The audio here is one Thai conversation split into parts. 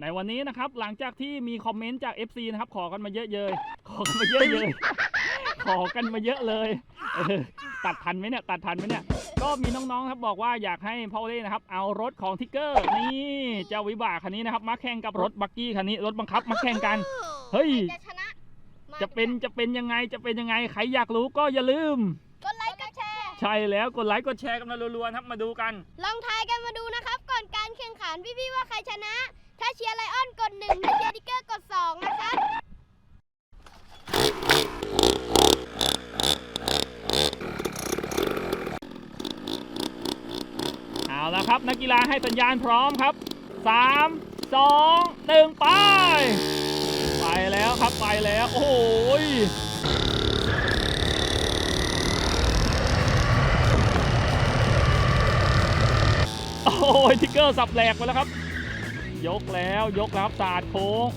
ในวันนี้นะครับหลังจากที่มีคอมเมนต์จาก FC นะครับ ขอกันมาเยอะเลยขอกันมาเยอะเลยขอกันมาเยอะเลยเออตัดทันไหมเนี่ยตัดทันไหมเนี่ยก็มีน้องๆครับบอกว่าอยากให้พ่อเล่นะครับ เอารถของทิกเกอร์นี่เจ้าวิบากคันนี้นะครับมาแข่งกับรถบักกี้คันนี้รถบังคับมาแข่งกันเฮ้ยจะชนะมาจะเป็นจะเป็นยังไงจะเป็นยังไงใครอยากรู้ก็อย่าลืมกดไลค์กดแชร์ใช่แล้วกดไลค์กดแชร์กันมารัวๆครับมาดูกัน ลองทายกันมาดูนะครับ ก่อนการแข่งขันพี่ๆว่าใครชนะ ถ้าเชียร์ไลออนกดหนึ่งถ้าเชียร์ทิกเกอร์กดสองนะครับ เอา ละครับ นักกีฬาให้สัญญาณพร้อมครับ 3 2 1 ไป ไปแล้วครับไปแล้ว โอ้ยโอ้ยทิกเกอร์สับแหลกไปแล้วครับ ยกแล้วยกแล้วครับสาดโค้ง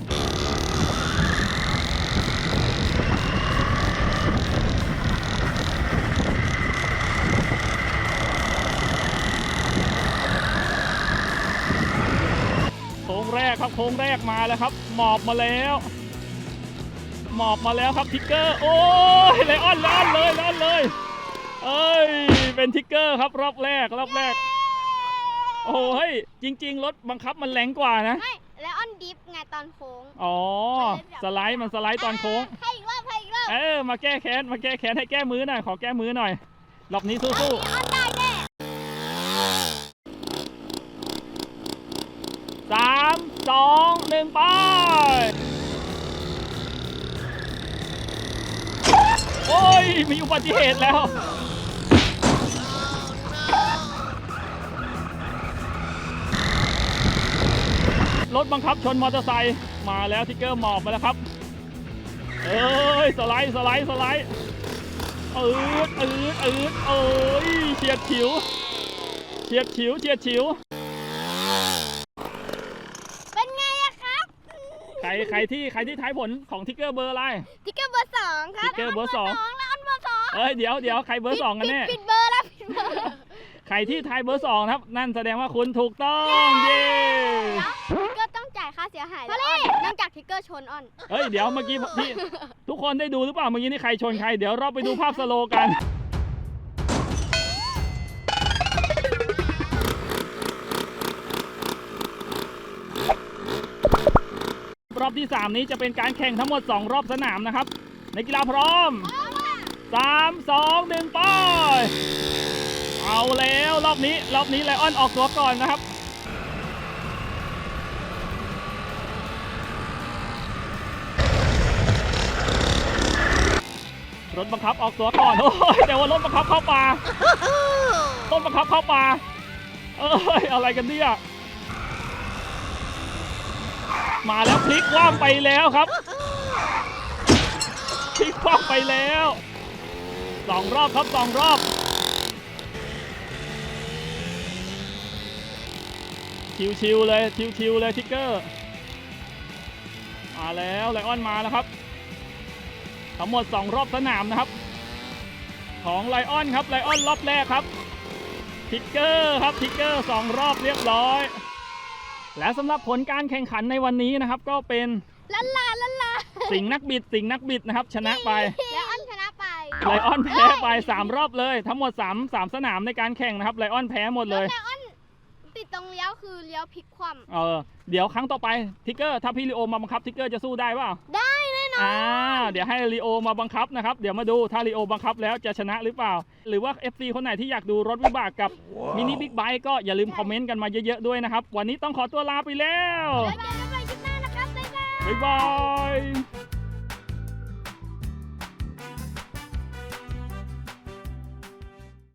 โค้งแร กครับโค้งแรกมาแล้วครับ หมอบมาแล้ว หมอบมาแล้วครับทิกเกอร์โอ้ยไลออนไลออนเลยไลออนเลยเอ้ยเป็นทิกเกอร์ครับรอบแรกรอบแรก โอ้ยจริง ๆ รถบังคับมันแรงกว่านะ ไม่ไลออนดิฟไงตอนโค้ง อ๋อ สไลด์มันสไลด์ตอนโค้ง ให้อีกรอบให้อีกรอบเออมาแก้แค้นมาแก้แค้นให้แก้มือหน่อยขอแก้มือหน่อยรอบนี้สู้ไลออนได้แน่ ๆสาม สองหนึ่งไป โอ้ย มีอุบัติเหตุแล้ว รถบังคับชนมอเตอร์ไซค์มาแล้วทิกเกอร์หมอบมาแล้วครับ เอ้ย สไลด์ สไลด์ สไลด์อืดอืดอืดเอ้ยเฉียดฉิวเฉียดฉิวเฉียดฉิว เป็นไงอะครับ ใครใครที่ใครที่ทายผลของทิกเกอร์เบอร์อะไร ทิกเกอร์เบอร์สองครับทิกเกอร์เบอร์สองไลออนเบอร์สองเอ้ยเดี๋ยวเดี๋ยวใครเบอร์สองกันแน่ ปิดปิดเบอร์แล้วปิดเบอร์ใครที่ทายเบอร์สองนะครับ นั่นแสดงว่าคุณถูกต้องเย้ทิกเกอร์ต้องจ่ายค่าเสียหายแล้วอ้อนเนื่องจากทิกเกอร์ชนอ้อนเฮ้ยเดี๋ยวเมื่อกี้พี่ทุกคนได้ดูหรือเปล่าเมื่อกี้นี่ใครชนใคร เดี๋ยวเราไปดูภาพสโลว์กัน อบที่ 3 นี้จะเป็นการแข่งทั้งหมด 2 รอบสนามนะครับ ในกีฬาพร้อม 3 2 1 ไป เอาแล้วรอบนี้รอบนี้ไลออนออกตัวก่อนนะครับรถบังคับออกตัวก่อนโอ้ยแต่ว่ารถบังคับเข้าป่าต้นบังคับเข้าป่าเอ้ยอะไรกันเนี่ย มาแล้วพลิกว่ำไปแล้วครับพลิกว่ำไปแล้วสองรอบครับสองรอบชิวๆเลยชิวๆเลยทิกเกอร์มาแล้วไลออนมาแล้วครับทั้งหมด 2 รอบสนามนะครับ ของไลออนครับไลออนรอบแรกครับทิกเกอร์ครับทิกเกอร์ 2 รอบเรียบร้อย และสำหรับผลการแข่งขันในวันนี้นะครับ ก็เป็นลันลาลันลาสิงห์นักบิดสิงห์นักบิดนะครับ ชนะไปแล้วอ้อนชนะไปไลออนแพ้ไป3รอบเลย ทั้งหมด3 3สนามในการแข่งนะครับไลออนแพ้หมดเลย แล้วอ้อนติดตรงเลี้ยวคือเลี้ยวพลิกคว่เออเดี๋ยวครั้งต่อไปทิกเกอร์ถ้าพี่ลีโอมาบังคับทิกเกอร์จะสู้ได้เปล่าำได้แน่นอนอ่าเดี๋ยวให้ลีโอมาบังคับนะครับ เดี๋ยวมาดูถ้าลีโอบังคับแล้วจะชนะหรือเปล่า หรือว่า FC คนไหนที่อยากดูรถวิบากกับมินิบิ๊กไบค์ก็อย่าลืมคอมเมนต์กันมาเยอะๆด้วยนะครับ วันนี้ต้องขอตัวลาไปแล้ว แล้วเจอกันใหม่คลิปหน้านะครับบ๊ายบาย บ๊ายบาย